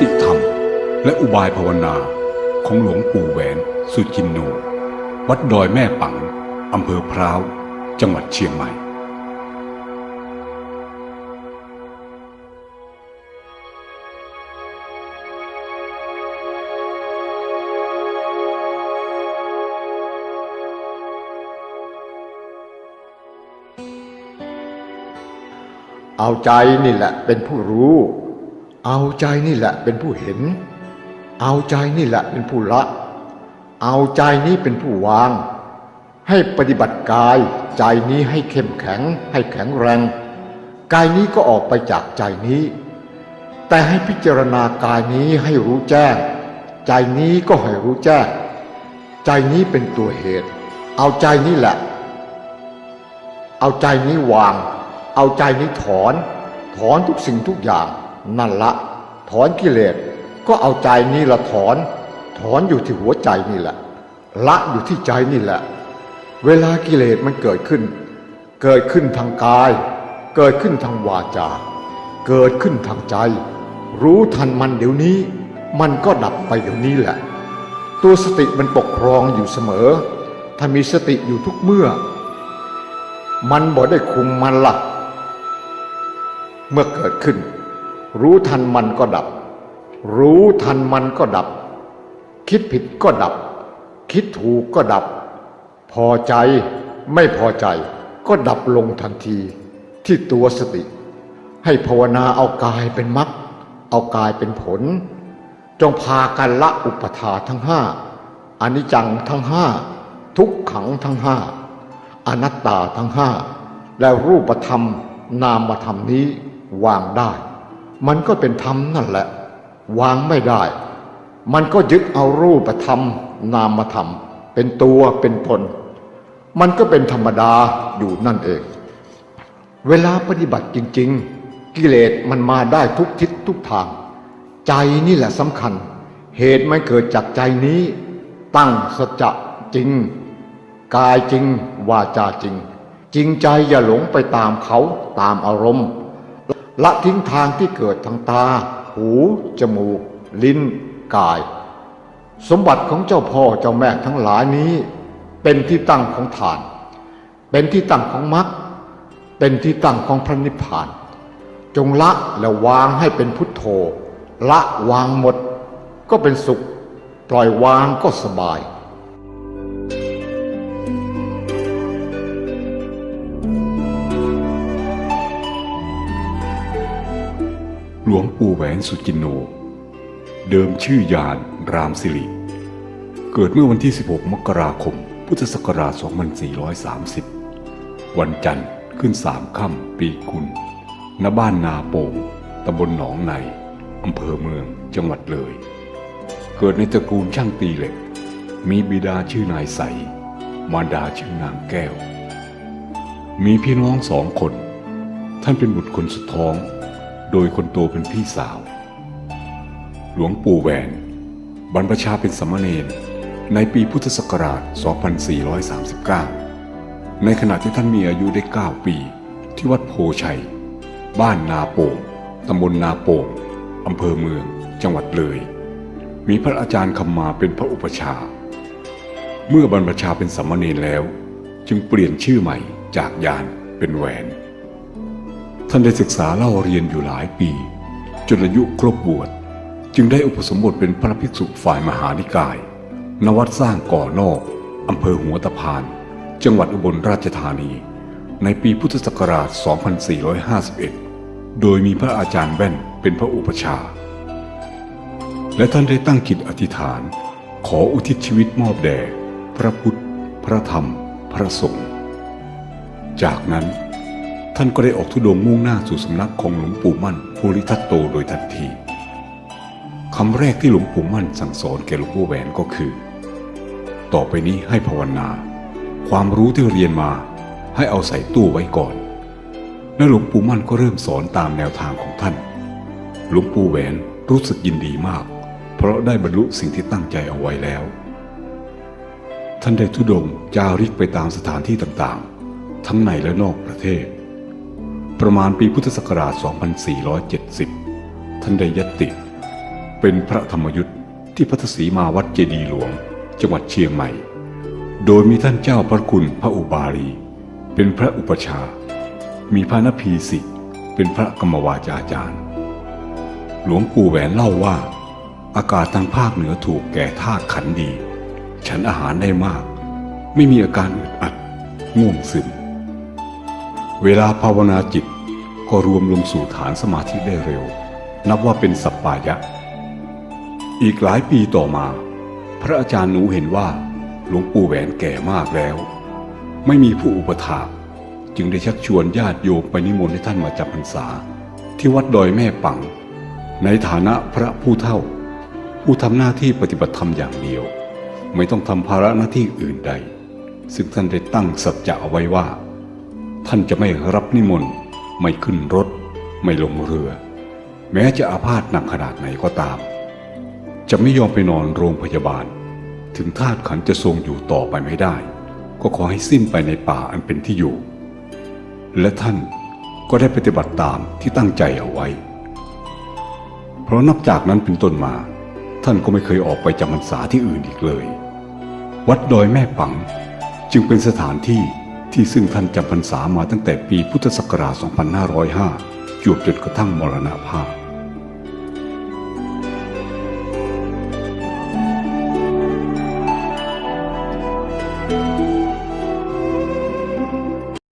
ติธรรม และอุบายภาวนาของหลวงปู่แหวนสุจินโนวัดดอยแม่ปังอำเภอพร้าว จังหวัดเชียงใหม่ เอาใจนี่แหละเป็นผู้รู้ เอาใจนี่แหละเป็นผู้เห็น เอาใจนี่แหละเป็นผู้ละ เอาใจนี้เป็นผู้วาง ให้ปฏิบัติกาย ใจนี้ให้เข้มแข็ง ให้แข็งแรง กายนี้ก็ออกไปจากใจนี้ แต่ให้พิจารณากายนี้ให้รู้แจ้ง ใจนี้ก็ให้รู้แจ้ง ใจนี้เป็นตัวเหตุ เอาใจนี่แหละ เอาใจนี้วาง เอาใจนี้ถอน ถอนทุกสิ่งทุกอย่าง นั่นละ ถอนกิเลสก็เอาใจนี้ละถอน ถอนอยู่ที่หัวใจนี่แหละ ละอยู่ที่ใจนี่แหละ เวลากิเลสมันเกิดขึ้น เกิดขึ้นทางกาย เกิดขึ้นทางวาจา เกิดขึ้นทางใจ รู้ทันมันเดี๋ยวนี้ มันก็ดับไปเดี๋ยวนี้แหละ ตัวสติมันปกครองอยู่เสมอ ถ้ามีสติอยู่ทุกเมื่อ มันบ่ได้คุมมันละเมื่อเกิดขึ้น รู้ทันมันก็ดับ รู้ทันมันก็ดับ คิดผิดก็ดับ คิดถูกก็ดับ พอใจไม่พอใจก็ดับลงทันทีที่ตัวสติ ให้ภาวนาเอากายเป็นมรรคเอากายเป็นผล จงพากันละอุปทาทั้งห้าอนิจจังทั้งห้าทุกขังทั้งห้าอนัตตาทั้งห้าและรูปธรรมนามธรรมนี้วางได้ มันก็เป็นธรรมนั่นแหละ วางไม่ได้ มันก็ยึดเอารูปธรรม นามธรรม เป็นตัวเป็นตนมันก็เป็นธรรมดาอยู่นั่นเอง เวลาปฏิบัติจริง ๆ กิเลสมันมาได้ทุกทิศทุกทาง ใจนี่แหละสำคัญ เหตุมันเกิดจากใจนี้ ตั้งสัจจะจริง กายจริง วาจาจริง จริงใจอย่าหลงไปตามเขาตามอารมณ์ ละทิ้งทางที่เกิดทางตา หู จมูก ลิ้น กาย สมบัติของเจ้าพ่อเจ้าแม่ทั้งหลายนี้ เป็นที่ตั้งของฐาน เป็นที่ตั้งของมรรคเป็นที่ตั้งของพระนิพพาน จงละและวางให้เป็นพุทโธ ละวางหมด ก็เป็นสุข ปล่อยวางก็สบาย งปู่แหวนสุจินโน เดิมชื่อยานรามสิริ เกิดเมื่อวันที่ 16 มกราคม พุทธศักราช 2430 วันจันทร์ขึ้นสามค่ำปีกุลณบ้านนาโป่งตำบลหนองในอำเภอเมืองจังหวัดเลย เกิดในตระกูลช่างตีเหล็ก มีบิดาชื่อนายใส มารดาชื่อนางแก้ว มีพี่น้องสองคน ท่านเป็นบุตรคนสุดท้อง โดยคนโตเป็นพี่สาว หลวงปู่แหวน บรรพชาเป็นสมเณรในปีพุทธศักราช 2439 ในขณะที่ท่านมีอายุได้ 9 ปี ที่วัดโพชัย บ้านนาโป่งตำบลนาโป่งอำเภอเมือง จังหวัดเลย มีพระอาจารย์คำมาเป็นพระอุปชา เมื่อบรรพชาเป็นสมเณรแล้ว จึงเปลี่ยนชื่อใหม่จากยานเป็นแหวน ท่านได้ศึกษาเล่าเรียนอยู่หลายปี จนอายุครบบวชจึงได้อุปสมบทเป็นพระภิกษุฝ่ายมหานิกายณวัดสร้างก่อนอกอำเภอหัวตะพาน จังหวัดอุบลราชธานี ในปีพุทธศักราช 2451 โดยมีพระอาจารย์แว่นเป็นพระอุปชา และท่านได้ตั้งจิตอธิษฐาน ขออุทิศชีวิตมอบแด่ พระพุทธ พระธรรม พระสงฆ์ จากนั้น ท่านก็ได้ออกทุดงมุ่งหน้าสู่สำนักของหลวงปู่มั่นภูริทัตโตโดยทันทีคำแรกที่หลวงปู่มั่นสั่งสอนแก่หลวงปู่แหวนก็คือ ต่อไปนี้ให้ภาวนา ความรู้ที่เรียนมาให้เอาใส่ตู้ไว้ก่อนและหลวงปู่มั่นก็เริ่มสอนตามแนวทางของท่าน หลวงปู่แหวนรู้สึกยินดีมาก เพราะได้บรรลุสิ่งที่ตั้งใจเอาไว้แล้ว ท่านได้ทุดงจาริกไปตามสถานที่ต่างๆ ทั้งในและนอกประเทศ ประมาณปีพุทธศักราช 2470 ท่านได้ยตติเป็นพระธรรมยุทธ์ที่พัทศรีมาวัดเจดีหลวง จังหวัดเชียงใหม่ โดยมีท่านเจ้าพระคุณพระอุบาลี เป็นพระอุปชา มีพระนพีสิทธิ์เป็นพระกรรมวาจาจารย์ หลวงปู่แหวนเล่าว่า อากาศทางภาคเหนือถูกแก่ธาขันดี ฉันอาหารได้มาก ไม่มีอาการอึดอัดง่วงซึม เวลาภาวนาจิตก็รวมลงสู่ฐานสมาธิได้เร็ว นับว่าเป็นสัปปายะ อีกหลายปีต่อมา พระอาจารย์หนูเห็นว่าหลวงปู่แหวนแก่มากแล้ว ไม่มีผู้อุปถากจึงได้ชักชวนญาติโยมไปนิมนต์ให้ท่านมาจำพรรษา ที่วัดดอยแม่ปัง ในฐานะพระผู้เท่า ผู้ทำหน้าที่ปฏิบัติธรรมอย่างเดียว ไม่ต้องทำภาระหน้าที่อื่นใด ซึ่งท่านได้ตั้งสัจจะเอาไว้ว่า ท่านจะไม่รับนิมนต์ไม่ขึ้นรถ ไม่ลงเรือ แม้จะอาพาธหนักขนาดไหนก็ตาม จะไม่ยอมไปนอนโรงพยาบาล ถึงธาตุขันจะทรงอยู่ต่อไปไม่ได้ ก็ขอให้สิ้นไปในป่าอันเป็นที่อยู่ และท่านก็ได้ปฏิบัติตามที่ตั้งใจเอาไว้ เพราะนับจากนั้นเป็นต้นมา ท่านก็ไม่เคยออกไปจำพรรษาที่อื่นอีกเลย วัดดอยแม่ปังจึงเป็นสถานที่ ที่ซึ่งท่านจำพรรษามาตั้งแต่ปีพุทธศักราช 2505 จวบจนกระทั่งมรณภาพ